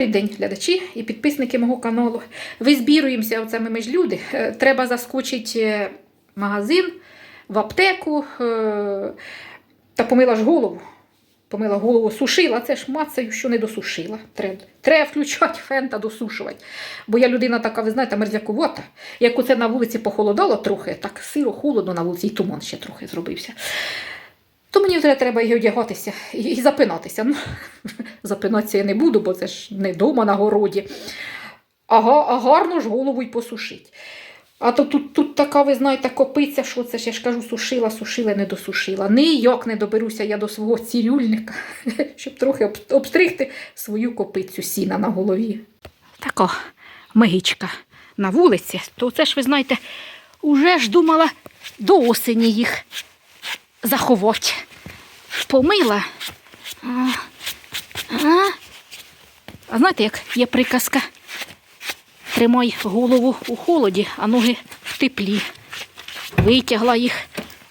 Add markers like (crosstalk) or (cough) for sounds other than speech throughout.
Добрий день, глядачі і підписники мого каналу. Визбіруємося, оце ми, ми ж люди. Е, Треба заскочити е, в магазин, в аптеку е, та помила ж голову. Помила голову, сушила, це ж мацаю, що не досушила. Треба, треба включати фен та досушувати. Бо я людина така, ви знаєте, мерзлякувата. Як оце на вулиці похолодало трохи, так сиро, холодно на вулиці, і туман ще трохи зробився. То мені вже треба і одягатися, і, запинатися. Ну, (laughs) запинатися я не буду, бо це ж не дома на городі. А, а гарно ж голову й посушить. А то тут, тут така, ви знаєте, копиця, що це ж я ж кажу, сушила, сушила, не досушила. Ніяк не доберуся я до свого цирюльника, (laughs) щоб трохи обстригти свою копицю сіна на голові. Така мигічка на вулиці, то це ж, ви знаєте, уже ж думала до осені їх заховати. Помила. А, а, а знаєте, як є приказка? Тримай голову у холоді, а ноги в теплі. Витягла їх,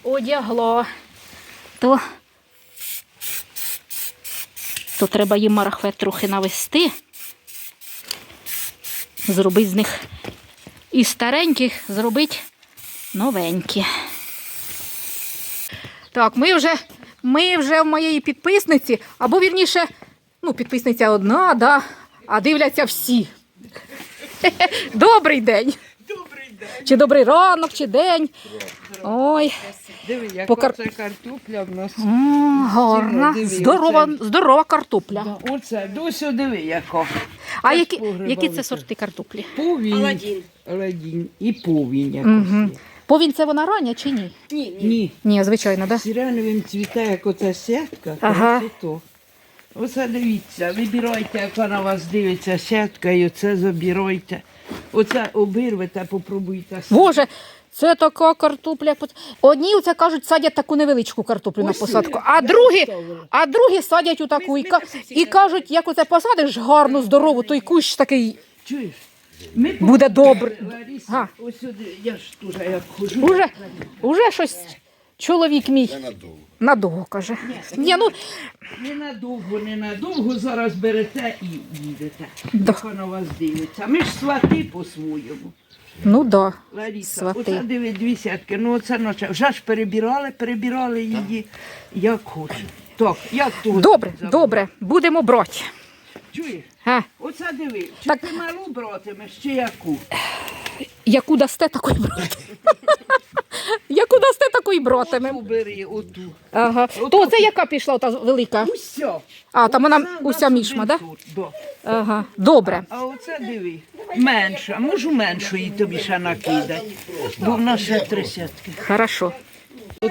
одягла. То, то треба їм марафет трохи навести. Зробити з них із стареньких, зробити новенькі. Так, ми вже, ми вже в моєї підписниці, або вірніше, ну, підписниця одна, да, а дивляться всі. (laughs) Добрий день. Добрий день. Чи добрий ранок, чи день. Ой, Диви, яка Покар- це картопля в нас. м, гарна, Диви, здорова, оце- здорова картопля. Да, Оце, досі диви яка. А які, які це сорти картоплі? Повінь. Аладдін. Аладдін. І повінь якось. Угу. є. Повінь це вона рання чи ні? Ні, ні. Ні. Ні, звичайно, да? Сиреневим цвіте, як оця сітка. Ага. красото. Оце дивіться, вибирайте, яка на вас дивиться сітка, і оце забирайте. Оце обірвете, попробуйте. Боже, це така картопля. Одні оце кажуть, садять таку невеличку картоплю на посадку, а другі, а другі садять у таку і, і кажуть, як оце посадиш гарну, здорову, той кущ такий Чуєш? Ми буде добре. Лариса, Га. ось сюди, я ж дуже як хожу. Уже, уже щось чоловік мій надовго надовго каже. Ні, ну, Ненадовго, ненадовго зараз берете і їдете. Да. Хто на вас дивиться. Ми ж свати по-своєму. ну да. Лариса, Свати. оце диви дві сітки. Ну оце ноче. Вже ж перебирали, перебирали її, як хочуть. Так, як тут? Добре, добре, будемо брати. Чуєш? А, Оце диви, чи Так. ти малу братимеш, чи яку? яку дасте, таку й брати. Яку дасте, таку й. Оту бери, оту. Ага. То це яка пішла та велика? Уся. А, там вона Оце уся нас мішма, один так? тут, да? Ага. Добре. А оце диви, менша. Можу меншої тобі ще накидати. Бо в нас ще три сітки. Хорошо.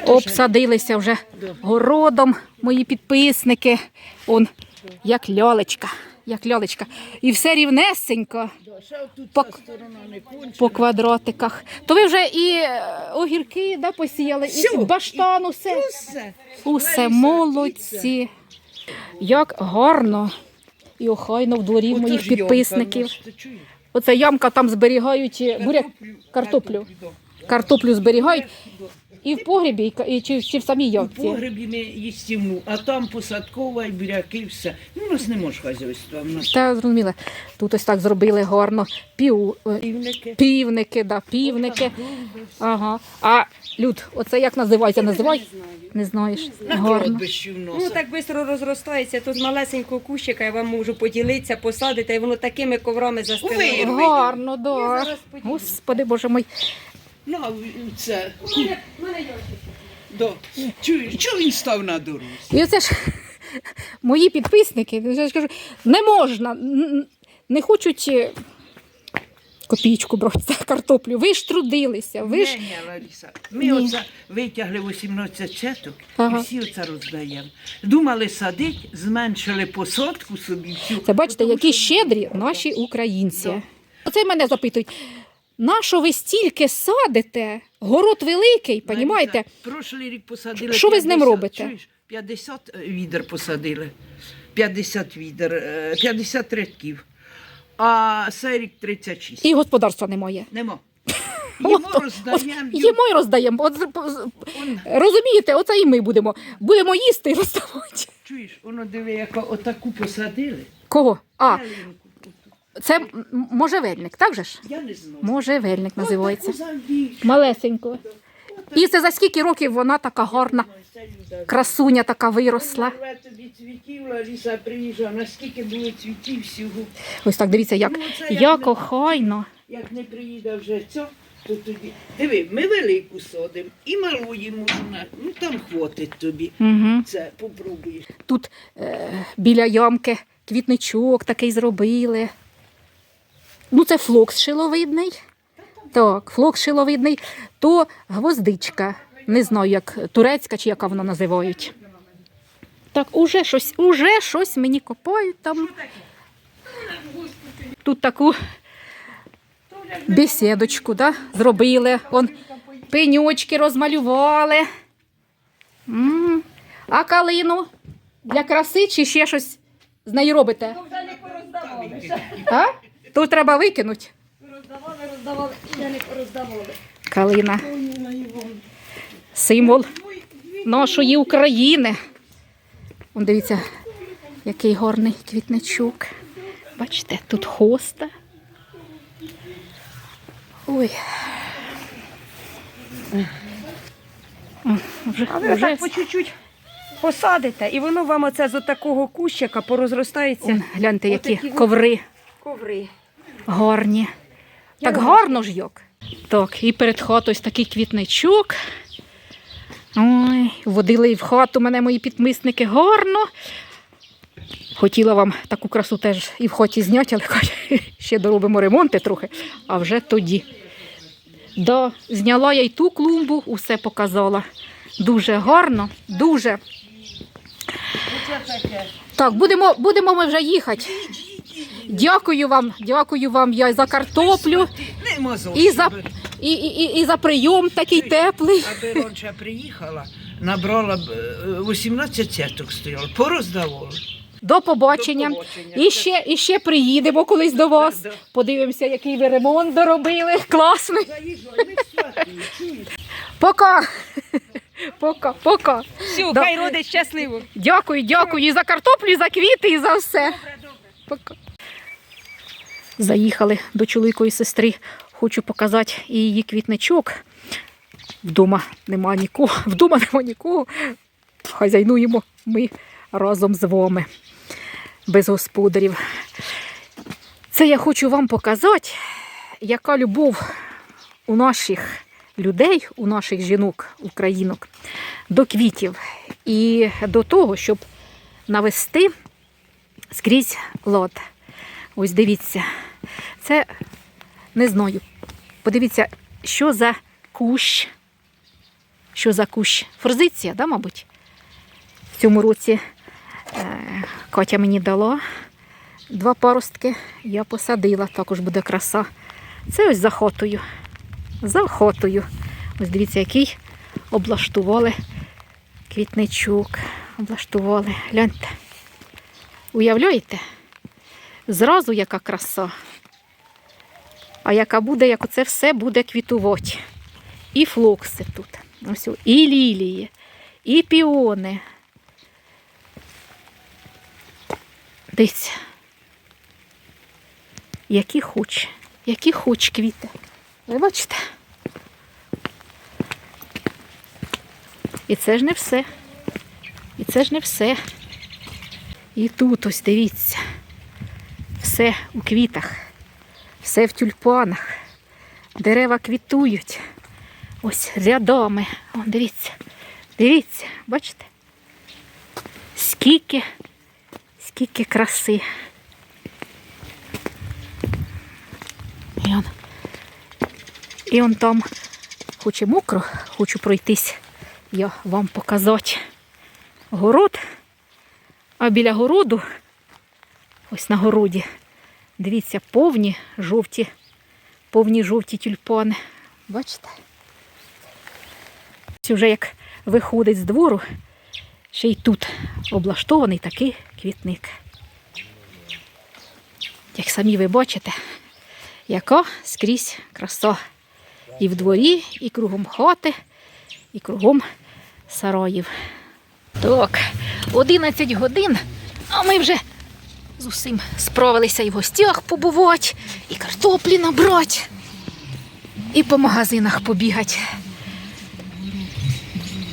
Обсадилися вже городом мої підписники. Он, як льолечка, як льолечка. І все рівнесенько по, по квадратиках. То ви вже і е, огірки да, посіяли, і баштан, усе. Усе молодці. Як гарно і охайно в дворі моїх підписників. в нас, ти чуєш? Оце ямка там зберігають е, буряк, картоплю. Картоплю зберігають і в погрібі, і, чи, чи в самій У ямці. погребі ми їстівну, а там посадкова і буряки, все. Ну, у нас не може хазяйства. У нас Та зрозуміло. Тут ось так зробили гарно. Пів, е, півники. півники, да, півники. Ага. А люд, оце як називається? Називай? Не знаєш. На Гарно. кладбищі в Ну так швидко розростається, з малесенького кущика я вам можу поділитися, посадити, і воно такими коврами застелило. Вирви. Гарно, да. Господи Боже мой. Ну, а це. Да. Чуєш, чого він став на дорозі? І оце ж мої підписники, я ж кажу, не можна, н- не хочуть е, копійку брати за картоплю. Ви ж трудилися, ви ж Ні, ні, Лариса. Ми Ні. оце витягли 18 четок Ага. і всі оце роздаємо. Думали садить, зменшили посадку собі всю. Це бачите, Тому які що- щедрі наші українці. Оце мене запитують. На що ви стільки садите? Город великий, понімаєте? Прошлий рік посадили. Що ви з ним 50, робите? Чуєш, 50 відер посадили. 50 відер, е, 50 рядків. А цей рік 36. І господарства немає. Нема. (laughs) От, Йому от, роздаємо. Їмо і роздаємо. От, з- розумієте, оце і ми будемо. Будемо їсти і (laughs) роздавати. Чуєш, воно диви, яка отаку посадили. Кого? А, ялинку. Це м- можжевельник, так же ж? Я не знаю. Можжевельник називається. Малесенько. І це за скільки років вона така гарна, красуня така виросла. Рве тобі цвітів, Лариса приїжджала, наскільки було цвітів всього. Ось так дивіться, як, Ну, це як як не- охайно. Як не приїде вже це, то тоді. Диви, ми велику садимо і малу їм можна. Ну там хватить тобі. Угу. Це попробуєш. Тут е, біля ямки квітничок такий зробили. Ну, це флокс шиловидний. Так, флокс шиловидний, то гвоздичка. Не знаю, як турецька чи яка вона називають. Так, уже щось, уже щось мені копають там. Тут таку бесідочку да, зробили. Он пеньочки розмалювали. М. А калину для краси чи ще щось з нею робите? Не пороздавали. А? То треба викинути. Роздавали, роздавали, я не пороздавали. Калина. Символ нашої України. Вон дивіться, який гарний квітничок. Бачите, тут хоста. Ой. Вже, А ви вже так по чуть-чуть посадите, і воно вам оце з такого кущика порозростається Вон, гляньте, які Отакі коври. коври. Гарні. Так гарно ж як. Так, і перед хатою ось такий квітничок. Ой, водили і в хату мене мої підписники гарно. Хотіла вам таку красу теж і в хаті зняти, але кажу, (laughs) ще доробимо ремонти трохи, а вже тоді. Да, зняла я й ту клумбу, усе показала. Дуже гарно, дуже. Так, будемо, будемо ми вже їхати. Дякую вам, дякую вам я за картоплю і за, і, і, і, і за прийом такий теплий. Аби раніше приїхала, набрала б е, 18 сеток стояло, пороздавала. До побачення. До побачення. І ще, і ще приїдемо колись до вас. Да, да. Подивимося, який ви ремонт доробили. Класний. Пока. Пока, пока. Все, Да. хай родить щасливо. Дякую, дякую і за картоплю, і за квіти, і за все. Пока. Заїхали до чоловікової сестри. Хочу показати її квітничок. Вдома нема нікого. (laughs) Вдома нема нікого. Хазяйнуємо ми разом з вами, без господарів. Це я хочу вам показати, яка любов у наших людей, у наших жінок, українок до квітів і до того, щоб навести скрізь лад. Ось дивіться, це не знаю. Подивіться, що за кущ. Що за кущ? Форзиція, да, мабуть? В цьому році е, Катя мені дала два паростки, я посадила, також буде краса. Це ось за хотою. За хотою. Ось дивіться, який облаштували квітничок. Облаштували. Гляньте. Уявляєте? Зразу яка краса. А яка буде, як оце все буде квітувати. І флокси тут. Ось, і лілії, і піони. Дивіться. Які хоч, які хоч квіти. Ви бачите? І це ж не все. І це ж не все. І тут ось дивіться. Все у квітах, все в тюльпанах. Дерева квітують. Ось рядами. О, дивіться. Дивіться, бачите? Скільки, скільки краси. І он, і он там, хоч і мокро, хочу пройтись, я вам показати город. А біля городу, ось на городі, дивіться, повні жовті, повні жовті тюльпани. Бачите? Ось Вже як виходить з двору, ще й тут облаштований такий квітник. Як самі ви бачите, яка скрізь краса. І в дворі, і кругом хати, і кругом сараїв. Так, 11 годин, а ми вже З усім справилися і в гостях побувати, і картоплі набрати, і по магазинах побігати.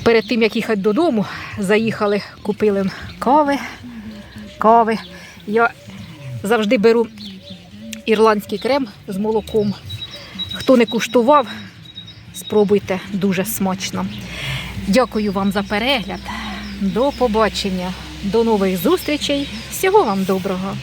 Перед тим, як їхати додому, заїхали, купили кави. Кави. Я завжди беру ірландський крем з молоком. Хто не куштував, спробуйте дуже смачно. Дякую вам за перегляд. До побачення, до нових зустрічей. Всього вам доброго!